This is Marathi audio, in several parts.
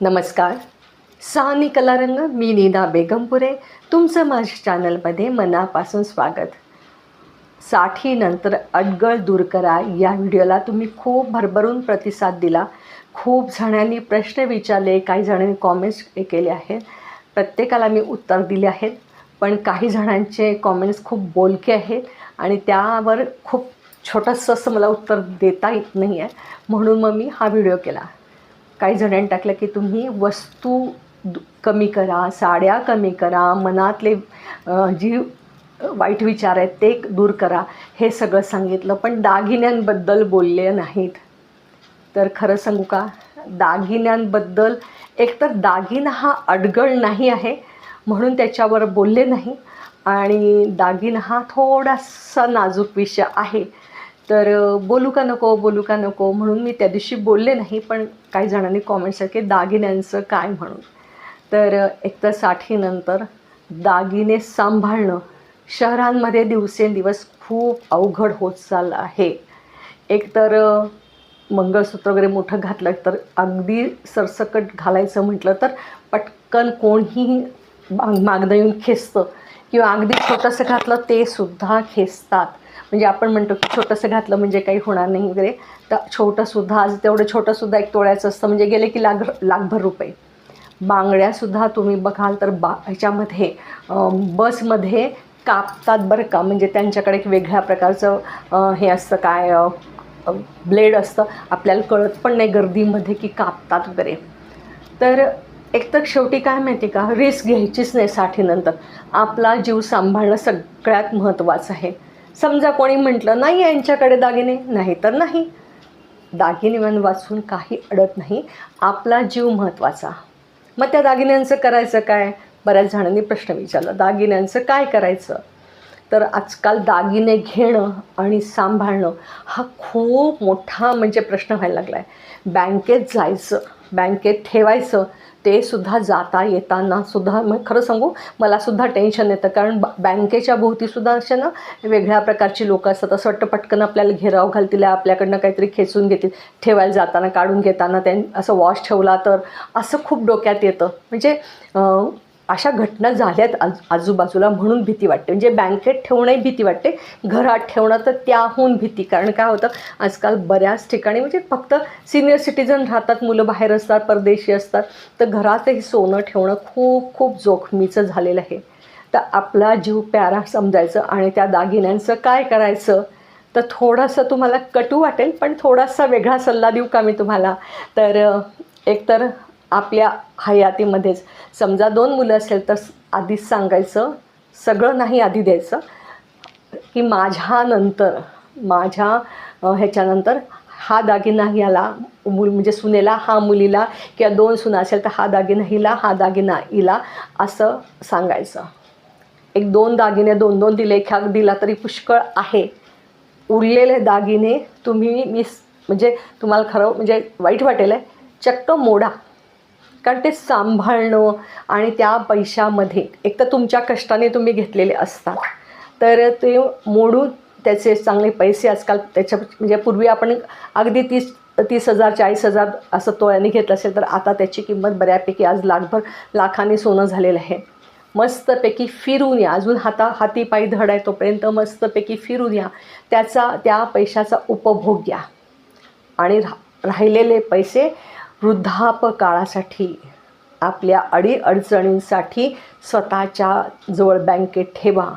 नमस्कार. सहानी कलारंग मी नीना बेगमपुरे तुमचं माझ्या चॅनलमध्ये मनापासून स्वागत. साठीनंतर अडगळ दूर करा या व्हिडिओला तुम्ही खूप भरभरून प्रतिसाद दिला. खूप जणांनी प्रश्न विचारले काही जणांनी कॉमेंट्स हे केले आहेत. प्रत्येकाला मी उत्तर दिले आहेत पण काही जणांचे कॉमेंट्स खूप बोलके आहेत आणि त्यावर खूप छोटंसं असं मला उत्तर देता येत नाही आहे म्हणून मग मी हा व्हिडिओ केला. काही जणांनी टाकलं की तुम्ही वस्तू दु- कमी करा साड्या कमी करा मनातले जी वाईट विचार आहेत ते दूर करा. हे सगळं सांगितलं पण दागिन्यांबद्दल बोलले नाहीत. तर खरं सांगू का? दागिन्यांबद्दल एकतर दागिना हा अडगळ नाही आहे म्हणून त्याच्यावर बोलले नाही. आणि दागिना हा थोडासा नाजूक विषय आहे. तर बोलू का नको बोलू का नको म्हणून मी त्या दिवशी बोलले नाही पण काही जणांनी कॉमेंट्स की दागिन्यांचं काय म्हणून. तर अ, एकतर साठीनंतर दागिने सांभाळणं शहरांमध्ये दिवसेंदिवस खूप अवघड होत चाललं आहे. एकतर मंगळसूत्र वगैरे मोठं घातलं तर अगदी सरसकट घालायचं म्हटलं तर पटकन कोणीही माग मागणं येऊन खेचतं किंवा अगदी छोटंसं घातलं ते सुद्धा खेचतात. म्हणजे आपण म्हणतो की छोटंसं घातलं म्हणजे काही होणार नाही वगैरे. तर छोटंसुद्धा आज तेवढं छोटंसुद्धा एक तोळ्याचं असतं. म्हणजे गेले की लाख लाखभर रुपये. बांगड्यासुद्धा तुम्ही बघाल तर बा ह्याच्यामध्ये बसमध्ये कापतात बरं का. म्हणजे त्यांच्याकडे एक वेगळ्या प्रकारचं हे असतं काय ब्लेड असतं. आपल्याला कळत पण नाही गर्दीमध्ये की कापतात वगैरे. तर एक तर शेवटी काय माहिती का? रिस्क घ्यायचीच नाही साठीनंतर. आपला जीव सांभाळणं सगळ्यात महत्त्वाचं आहे. समजा कोणी म्हटलं नाही यांच्याकडे दागिने. नाही तर नाही. दागिने वाचून काही अडत नाही. आपला जीव महत्त्वाचा मग त्या दागिन्यांचं करायचं काय? बऱ्याच जणांनी प्रश्न विचारला दागिन्यांचं काय करायचं? तर आजकाल दागिने घेणं आणि सांभाळणं हा खूप मोठा म्हणजे प्रश्न व्हायला लागला आहे बँकेत जायचं बँकेत ठेवायचं ते सुद्धा जाता येताना सुद्धा मग खरं सांगू मला सुद्धा टेन्शन येतं. कारण ब बँकेच्या भोवतीसुद्धा अशा ना वेगळ्या प्रकारची लोकं असतात. असं वाटतं पटकन आपल्याला घेराव घालतील आपल्याकडनं काहीतरी खेचून घेतील. ठेवायला जाताना काढून घेताना त्यां असं वॉश ठेवला तर असं खूप डोक्यात येतं. म्हणजे अशा घटना झाल्यात आज आजूबाजूला म्हणून भीती वाटते. म्हणजे बँकेत ठेवणंही भीती वाटते. घरात ठेवणं तर त्याहून भीती. कारण काय होतं आजकाल बऱ्याच ठिकाणी म्हणजे फक्त सिनियर सिटीजन राहतात मुलं बाहेर असतात परदेशी असतात. तर घरातही सोनं ठेवणं खूप खूप जोखमीचं झालेलं आहे. तर आपला जीव प्यारा समजायचं आणि त्या दागिन्यांचं काय करायचं? तर थोडंसं तुम्हाला कटू वाटेल पण थोडासा वेगळा सल्ला देऊ का मी तुम्हाला? तर एकतर आपल्या हयातीमध्येच. समजा दोन मुलं असेल तर आधीच सांगायचं सगळं नाही आधी द्यायचं की माझ्यानंतर माझ्या ह्याच्यानंतर हा दागिना ह्याला मुल म्हणजे सुनेला हा मुलीला किंवा दोन सुना असेल तर हा दागिना हिला हा दागिना हिला असं सांगायचं. एक दोन दागिने दोन दोन दिले ख्या दिला तरी पुष्कळ आहे. उरलेले दागिने तुम्ही मिस म्हणजे तुम्हाला खरं म्हणजे वाईट वाटेल आहे चक्क मोडा. कारण ते सांभाळणं आणि त्या पैशामध्ये एक तर तुमच्या कष्टाने तुम्ही घेतलेले असतात. तर ते मोडून त्याचे चांगले पैसे आजकाल त्याच्या म्हणजे पूर्वी आपण अगदी तीस तीस हजार चाळीस हजार असं तोळ्याने घेतलं असेल तर आता त्याची किंमत बऱ्यापैकी आज लाखभर लाखाने सोनं झालेलं आहे. मस्तपैकी फिरून या. अजून हाता हाती पायी धड आहे तोपर्यंत मस्तपैकी फिरून या. त्याचा त्या पैशाचा उपभोग घ्या. आणि रा राहिलेले पैसे वृद्धापकाळासाठी आपल्या अडीअडचणींसाठी स्वतःच्या जवळ बँकेत ठेवा.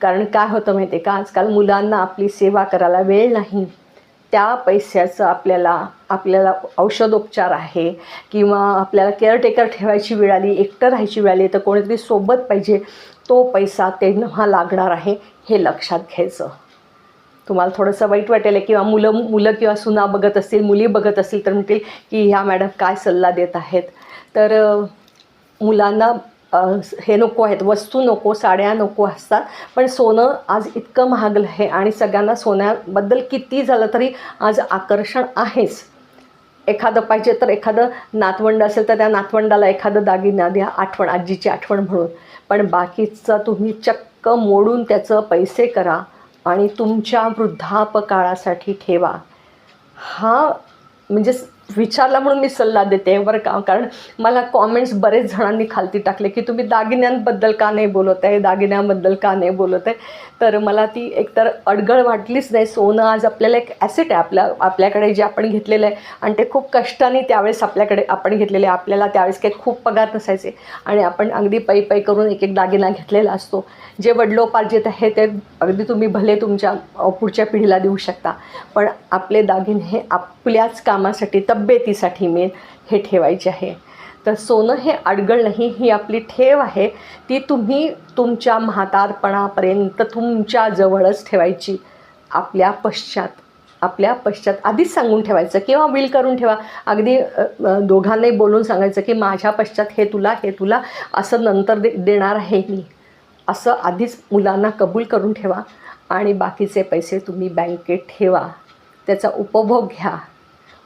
कारण काय होतं माहिती आहे का? आजकाल मुलांना आपली सेवा करायला वेळ नाही. त्या पैशाचं आपल्याला आपल्याला औषधोपचार आहे किंवा आपल्याला केअरटेकर ठेवायची वेळ आली एकटं राहायची वेळ आली तर कोणीतरी सोबत पाहिजे तो पैसा तेव्हा लागणार आहे हे लक्षात घ्यायचं. तुम्हाला थोडंसं वाईट वाटेल किंवा मुलं मुलं किंवा सुना बघत असतील मुली बघत असतील तर म्हणतील की ह्या मॅडम काय सल्ला देत आहेत. तर मुलांना हे नको आहेत वस्तू नको साड्या नको असतात पण सोनं आज इतकं महागलं आहे आणि सगळ्यांना सोन्याबद्दल किती झालं तरी आज आकर्षण आहेच. एखादं पाहिजे तर एखादं नातवंड असेल तर त्या नातवंडाला एखादं दागिना द्या आठवण आजीची आठवण म्हणून. पण बाकीचं तुम्ही चक्क मोडून त्याचं पैसे करा. आणि तुमच्या वृद्धापकाळासाठी ठेवा. हा म्हणजे विचारला म्हणून मी सल्ला देते बरं का? कारण मला कॉमेंट्स बरेच जणांनी खालती टाकले की तुम्ही दागिन्यांबद्दल का नाही बोलत आहे दागिन्यांबद्दल का नाही बोलत आहे तर मला ती एकतर अडगळ वाटलीच नाही. सोनं आज आपल्याला एक ॲसेट आहे. आपल्या आपल्याकडे जे आपण घेतलेलं आहे आणि ते खूप कष्टाने त्यावेळेस आपल्याकडे आपण घेतलेले आहे. आपल्याला त्यावेळेस काही खूप पगार नसायचे आणि आपण अगदी पै पै करून एक एक दागिना घेतलेला असतो. जे वडलोपार्जित आहे ते अगदी तुम्ही भले तुमच्या पुढच्या पिढीला देऊ शकता. पण आपले दागिने हे आपल्याच कामासाठी तर तब्येतीसाठी मेन हे ठेवायचे आहे. तर सोनं हे अडगळ नाही ही आपली ठेव आहे. ती तुम्ही तुमच्या म्हातारपणापर्यंत तुमच्या जवळच ठेवायची. आपल्या पश्चात आपल्या पश्चात आधीच सांगून ठेवायचं किंवा विल करून ठेवा. अगदी दोघांनाही बोलून सांगायचं की माझ्या पश्चात हे तुला हे तुला असं नंतर दे देणार आहे मी. असं आधीच मुलांना कबूल करून ठेवा आणि बाकीचे पैसे तुम्ही बँकेत ठेवा. त्याचा उपभोग घ्या.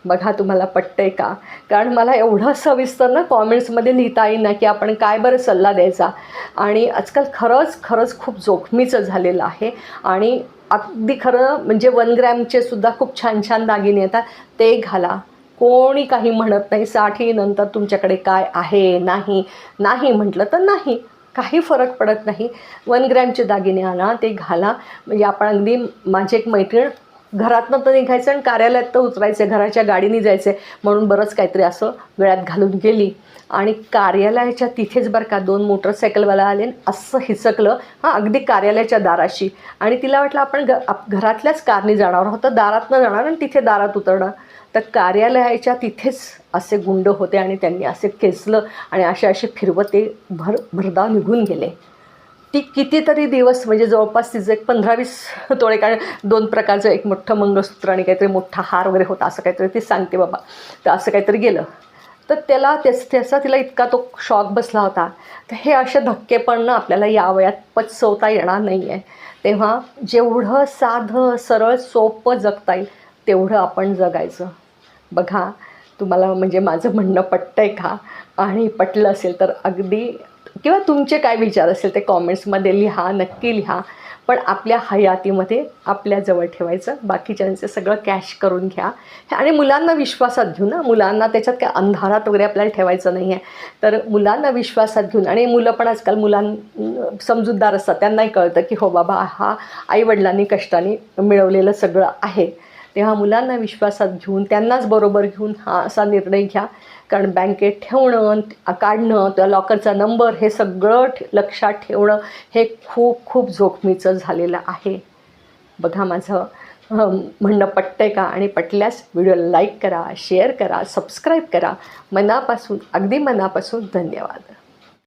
बघा तुम्हाला पटतंय का? कारण मला एवढं सविस्तर ना कॉमेंट्समध्ये लिहिता येईना की आपण काय बरं सल्ला द्यायचा. आणि आजकाल खरंच खरंच खूप जोखमीचं झालेलं आहे. आणि अगदी खरं म्हणजे वन ग्रॅमचे सुद्धा खूप छान छान दागिने येतात. ते घाला. कोणी काही म्हणत नाही साठीनंतर तुमच्याकडे काय आहे? नाही. नाही म्हटलं तर नाही. काही फरक पडत नाही. वन ग्रॅमचे दागिने आणा ते घाला. म्हणजे आपण अगदी माझी एक मैत्रीण घरातनं तर निघायचं आणि कार्यालयात तर उतरायचं घराच्या गाडीने जायचे. म्हणून बरंच काहीतरी असं वेळात घालून गेली. आणि कार्यालयाच्या तिथेच बरं का दोन मोटरसायकलवाला आले आणि असं हिचकलं हां अगदी कार्यालयाच्या दाराशी. आणि तिला वाटलं आपण घ घरातल्याच कारने जाणार होतं दारातनं जाणार आणि तिथे दारात उतरणार. तर कार्यालयाच्या तिथेच असे गुंड होते आणि त्यांनी असे खेचलं आणि असे असे फिरवत ते भर भरधाव निघून गेले. ती कितीतरी दिवस म्हणजे जवळपास तिचं एक पंधरा वीस तोळे कारण दोन प्रकारचं एक मोठं मंगळसूत्र आणि काहीतरी मोठा हार वगैरे होता असं काहीतरी ती सांगते बाबा. तर असं काहीतरी गेलं. तर त्याला त्याच त्याचा तिला इतका तो शॉक बसला होता. तर हे असे धक्के आपल्याला या वयात पचवता येणार नाही आहे तेव्हा जेवढं साधं सरळ सोपं जगता येईल तेवढं आपण जगायचं. बघा तुम्हाला म्हणजे माझं म्हणणं पटतं आहे का? आणि पटलं असेल तर अगदी किंवा तुमचे काय विचार असेल ते कॉमेंट्समध्ये लिहा नक्की लिहा. पण आपल्या हयातीमध्ये आपल्याजवळ ठेवायचं. बाकीच्यांचं सगळं कॅश करून घ्या. आणि मुलांना विश्वासात घेऊन ना मुलांना त्याच्यात काय अंधारात वगैरे आपल्याला ठेवायचं नाही आहे. तर मुलांना विश्वासात घेऊन आणि मुलं पण आजकाल मुलां समजूतदार असतात. त्यांनाही कळतं की हो बाबा हा आईवडिलांनी कष्टाने मिळवलेलं सगळं आहे. तेव्हा मुलांना विश्वासात घेऊन त्यांनाच बरोबर घेऊन हा असा निर्णय घ्या. कारण बँकेत ठेवणं काढणं त्या लॉकरचा नंबर हे सगळं ठे लक्षात ठेवणं हे खूप खूप जोखमीचं झालेलं आहे. बघा माझं म्हणणं म्हणणं पटतंय का? आणि पटल्यास व्हिडिओला लाईक करा शेअर करा सबस्क्राईब करा. मनापासून अगदी मनापासून धन्यवाद.